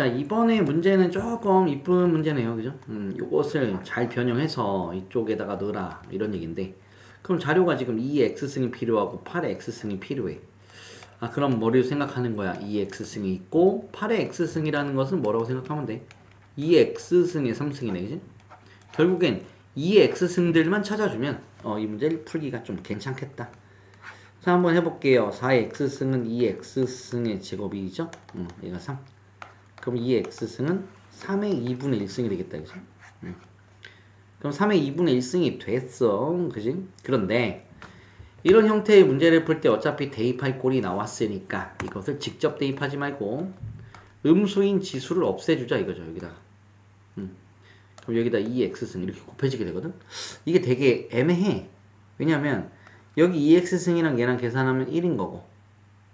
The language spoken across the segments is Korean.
자, 이번에 문제는 조금 이쁜 문제네요. 그죠? 음, 요것을 잘 변형해서 이쪽에다가 넣어라. 이런 얘기인데. 그럼 자료가 지금 2의 x승이 필요하고 8의 x승이 필요해. 아, 그럼 뭐를 생각하는 거야? 2의 x승이 있고 8의 x승이라는 것은 뭐라고 생각하면 돼? 2의 x승의 3승이네. 그지? 결국엔 2의 x승들만 찾아주면 어, 이 문제를 풀기가 좀 괜찮겠다. 자, 한번 해볼게요. 4의 x승은 2의 x승의 제곱이죠? 음, 얘가 3. 그럼 2의 x승은 3의 2분의 1승이 되겠다. 그지? 음. 그럼 3의 2분의 1승이 됐어. 그지? 그런데 이런 형태의 문제를 풀 때 어차피 대입할 꼴이 나왔으니까 이것을 직접 대입하지 말고 음수인 지수를 없애주자 이거죠. 여기다가. 음. 그럼 여기다 2x승 이렇게 곱해지게 되거든. 이게 되게 애매해. 왜냐면 여기 2x승이랑 얘랑 계산하면 1인 거고.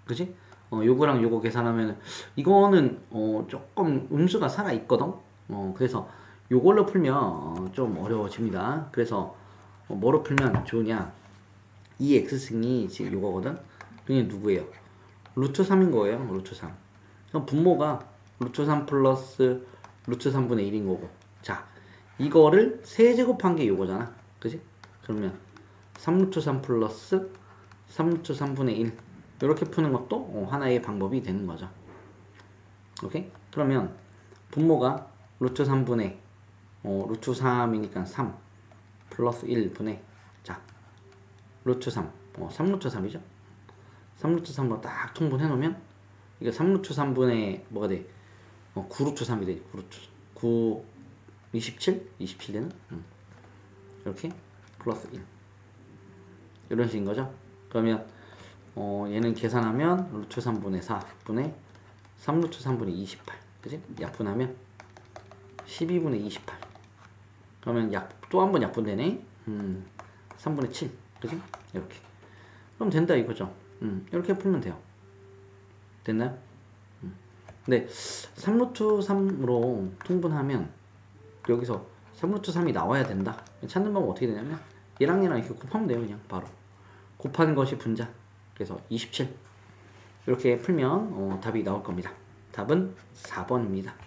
그지? 어, 요거랑 요거 계산하면 이거는 어, 조금 음수가 살아 있거든. 어, 그래서 요걸로 풀면 어, 좀 어려워집니다. 그래서 어, 뭐로 풀면 좋으냐? 2x승이 지금 요거거든. 그게 누구예요? 루트 3인 거예요. 루트 3. 그럼 분모가 루트 3 플러스 루트 3분의 1인 거고. 자, 이거를 세제곱한 게 요거잖아. 그지? 그러면 3루트 3 플러스 3루트 3분의 1 이렇게 푸는 것도 어, 하나의 방법이 되는 거죠. 오케이? 그러면 분모가 루트 3분의 어, 루트 3이니까 3 플러스 1분의 자 루트 3 어, 3루트 3이죠. 3루트 3으로 딱 통분해 놓으면 이게 3루트 3분의 뭐가 돼? 어, 9루트 3이 돼. 9루트 9 27? 27 되는? 음. 이렇게 플러스 1 이런 식인 거죠. 그러면 어, 얘는 계산하면 루트 3분의 4 분의 3루트 3분의 28 그지? 약분하면 12분의 28 그러면 약 또 한 번 약분되네. 음, 3분의 7 그지? 이렇게. 그럼 된다 이거죠. 음, 이렇게 풀면 돼요. 됐나요? 음. 근데 3루트 3으로 통분하면 여기서 3루트 3이 나와야 된다. 찾는 방법 어떻게 되냐면 얘랑 얘랑 이렇게 곱하면 돼요 그냥. 바로. 곱하는 것이 분자 그래서 27 이렇게 풀면 어, 답이 나올 겁니다. 답은 4번입니다